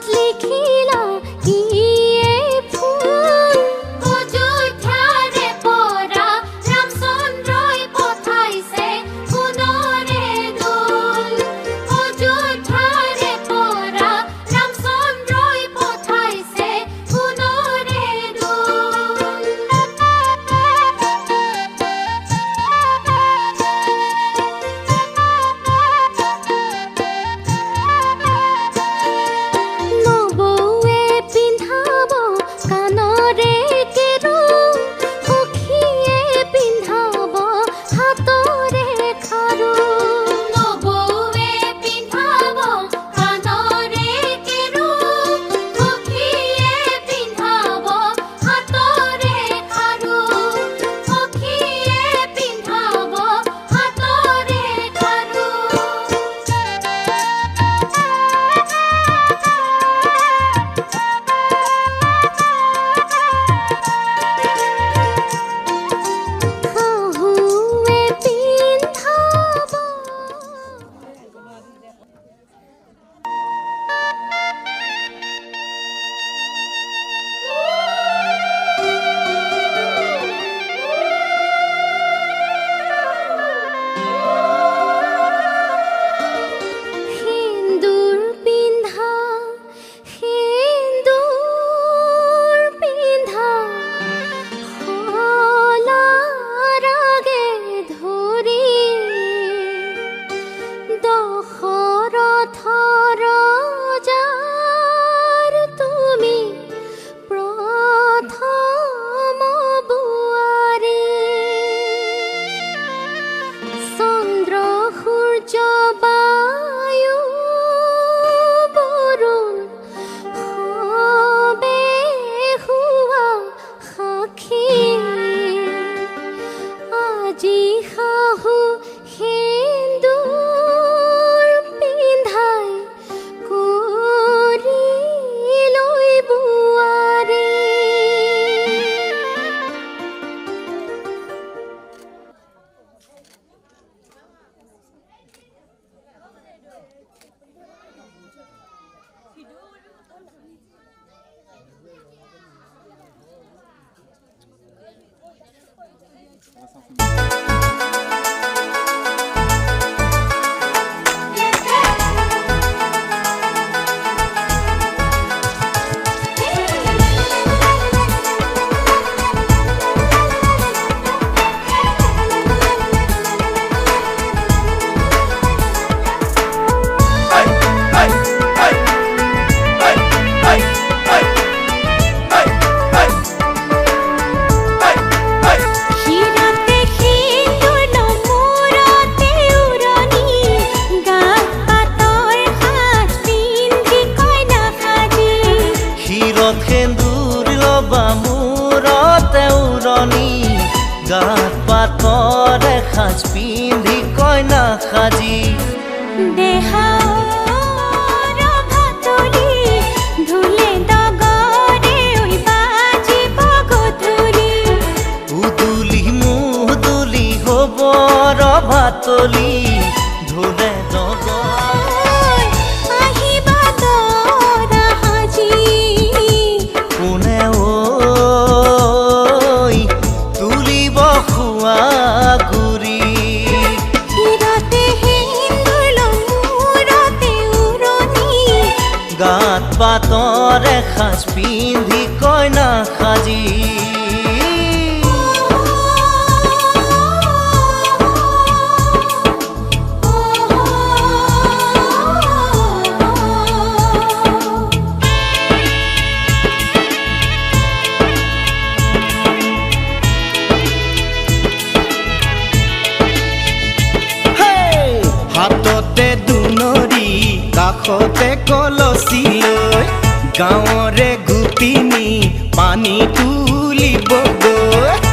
खत लिखी Gracias. They have. গাত পাতৰ এসাঁজ পিন্ধি কইনা হেই! হাততে দুনৰি কাষতে কলচি লৈ গাঁৱৰে গোপিনী পানী তুলিব গৈ।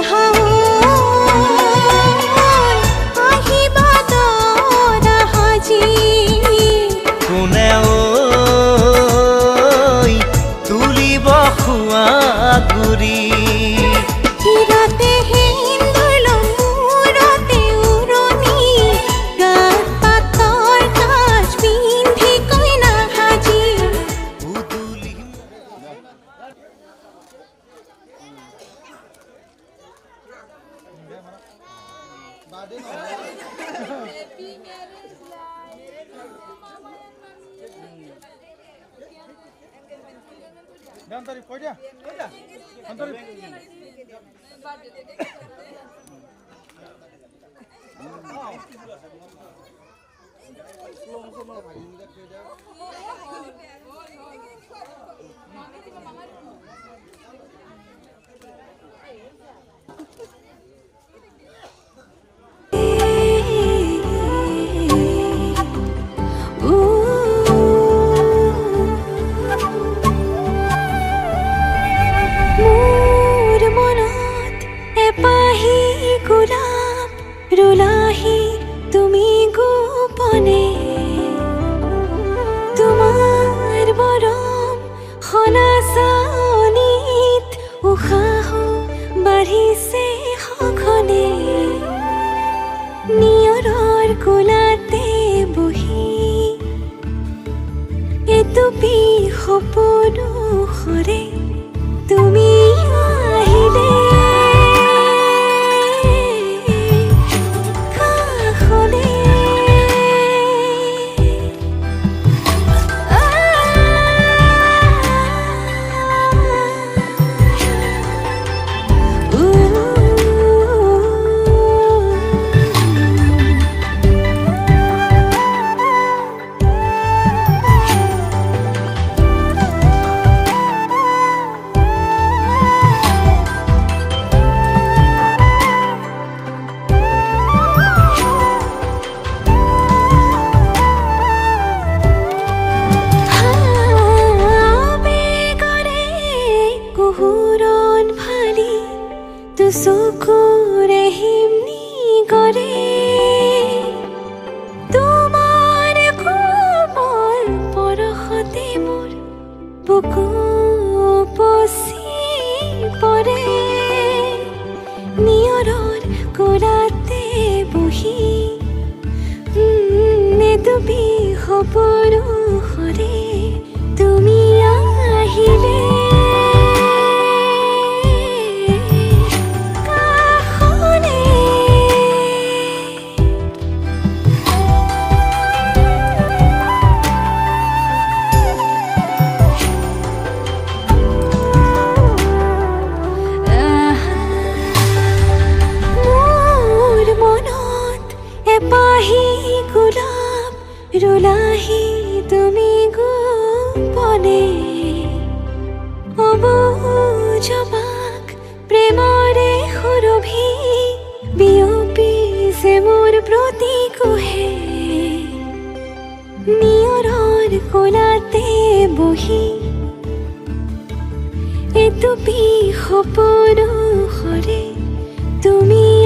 है हाँ Antari, কৈ দিয়া কৈ দিয়া অন্তৰী মোৰ തിരുല অবুজবাক প্ৰেমৰে সুৰভি বিয়পি মোৰ প্ৰতি বহি সপোন সৰে তুমি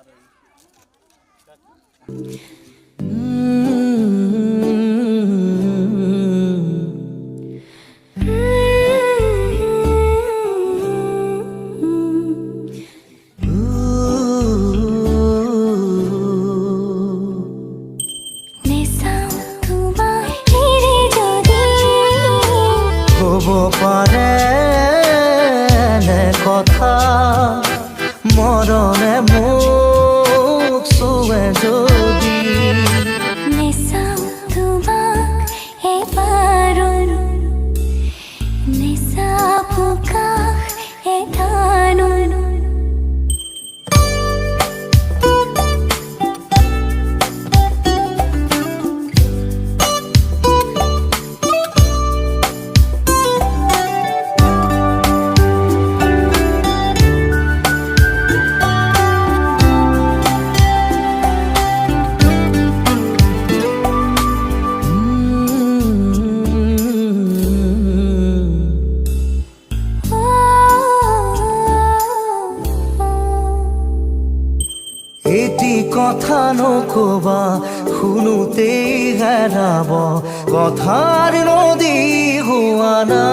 старый. Как? কথা শুনোতে হেৰাব কথাৰ নদী হোৱা না